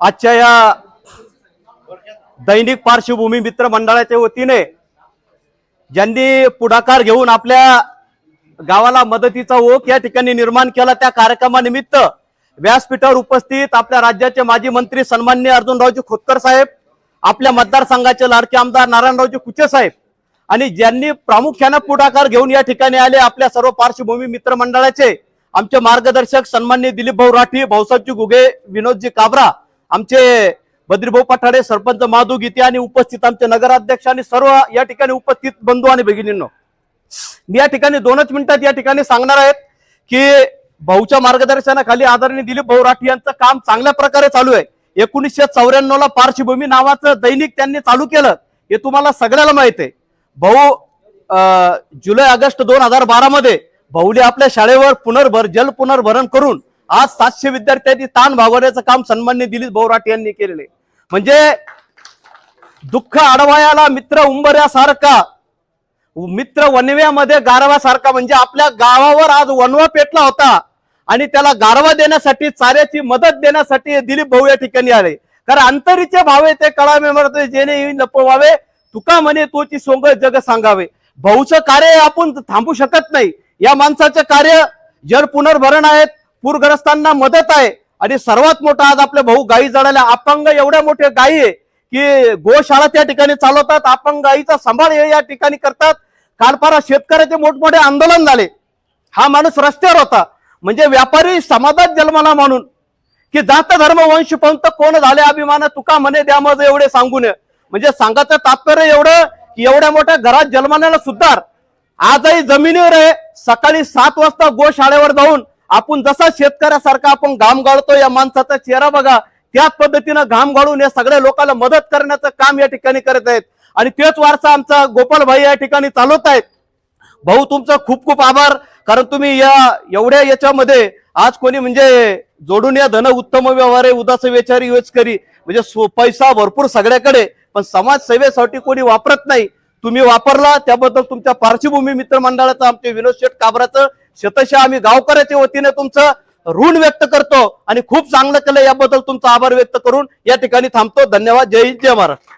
आजच्या या दैनिक पार्श्वभूमी मित्र मंडळाच्या वतीने ज्यांनी पुढाकार घेऊन आपल्या गावाला मदतीचा ओघ या ठिकाणी निर्माण केला त्या कार्यक्रमानिमित्त व्यासपीठावर उपस्थित आपल्या राज्याचे माजी मंत्री सन्मान्य अर्जुनरावजी खोतकर साहेब आपल्या मतदारसंघाचे लाडके आमदार नारायणरावजी कुचे साहेब आणि ज्यांनी प्रामुख्यानं पुढाकार घेऊन या ठिकाणी आले आपल्या सर्व पार्श्वभूमी मित्र मंडळाचे आमचे मार्गदर्शक सन्मान्य दिलीप भाऊ राठी भाऊसाहेबजी गुगे विनोदजी काबरा आमचे बद्रीभाऊ पठाडे सरपंच माधू गीते आणि उपस्थित आमचे नगराध्यक्ष आणि सर्व या ठिकाणी उपस्थित बंधू आणि भगिनींनो. मी या ठिकाणी दोनच मिनिटात या ठिकाणी सांगणार आहेत की भाऊच्या मार्गदर्शनाखाली आदरणीय दिलीप भाऊ राठी यांचं काम चांगल्या प्रकारे चालू आहे. एकोणीसशे चौऱ्याण्णव ला पार्श्वभूमी नावाचं दैनिक त्यांनी चालू केलं हे तुम्हाला सगळ्याला माहीत आहे. भाऊ जुलै ऑगस्ट दोन हजार बारा मध्ये भाऊले आपल्या शाळेवर पुनर्भर जल पुनर्भरण करून आज सातशे विद्यार्थ्यांनी ताण भागवण्याचं काम सन्मान्य दिलीप भाऊ राठी यांनी केलेले म्हणजे दुःख अडवायाला मित्र उंबऱ्यासारखा मित्र वनव्यामध्ये गारवासारखा म्हणजे आपल्या गावावर आज वनवा पेटला होता. आणि त्याला गारवा देण्यासाठी चाऱ्याची मदत देण्यासाठी दिलीप भाऊ या ठिकाणी आले. कारण अंतरीचे भावे ते कळावे मरते जेणे येईन लपवावे तुका म्हणे तोची सोंग जग सांगावे. भाऊचं कार्य आपण थांबू शकत नाही. या माणसाचं कार्य जर पुनर्भरण आहेत पूरग्रस्तांना मदत आहे. आणि सर्वात मोठा आज आपले भाऊ गायी जळाल्या अपंग एवढ्या मोठ्या गायी आहे. की गोशाळा त्या ठिकाणी चालवतात आपण गायीचा सांभाळ हे या ठिकाणी करतात. काल पारा शेतकऱ्याचे मोठमोठे आंदोलन झाले. हा माणूस रस्त्यावर होता. म्हणजे व्यापारी समाजात जन्माला म्हणून. की जात धर्म वंश पंत कोण झाले अभिमान तुका म्हणे द्या माझं एवढे सांगून. म्हणजे सांगायचं तात्पर्य एवढं की एवढ्या मोठ्या घरात जन्माला सुद्धार. आजही जमिनीवर आहे. सकाळी सात वाजता गोशाळेवर जाऊन आपण जसा शेतकऱ्यासारखा आपण घाम गाळतो या माणसाचा चेहरा बघा. त्याच पद्धतीनं घाम गाळून या सगळ्या लोकांना मदत करण्याचं काम या ठिकाणी करत आहेत. आणि तेच वारसा आमचा गोपाल भाई या ठिकाणी चालवत आहेत. भाऊ तुमचा खूप खूप आभार. कारण तुम्ही या एवढ्या याच्यामध्ये आज कोणी म्हणजे जोडून या धन उत्तम व्यवहार उदास विचारी योच करी म्हणजे पैसा भरपूर सगळ्याकडे पण समाजसेवेसाठी कोणी वापरत नाही. तुम्ही वापरला त्याबद्दल तुमच्या पार्श्वभूमी मित्र मंडळाचं आमचे विनोद शेठ काबराचं शतशः आम्ही गावकऱ्याच्या वतीने तुमचं ऋण व्यक्त करतो आणि खूप चांगलं केलं याबद्दल तुमचा आभार व्यक्त करून या ठिकाणी थांबतो. धन्यवाद. जय हिंद जय महाराष्ट्र.